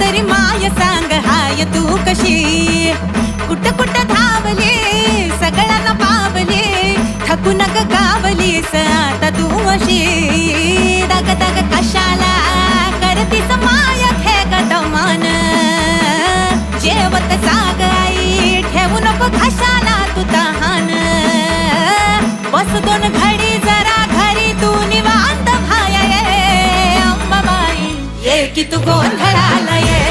तरी माय सांग हाय तू कशी? कुठं कुठं धावली सगळ्यांना पावली थकू नक गावलीस आता तू अशी? दग दग कशाला करतीस माय खे गमान जेवत साग आई ठेवू नको घशाला तू तहान? बस दोन की तू गोंधळाला ये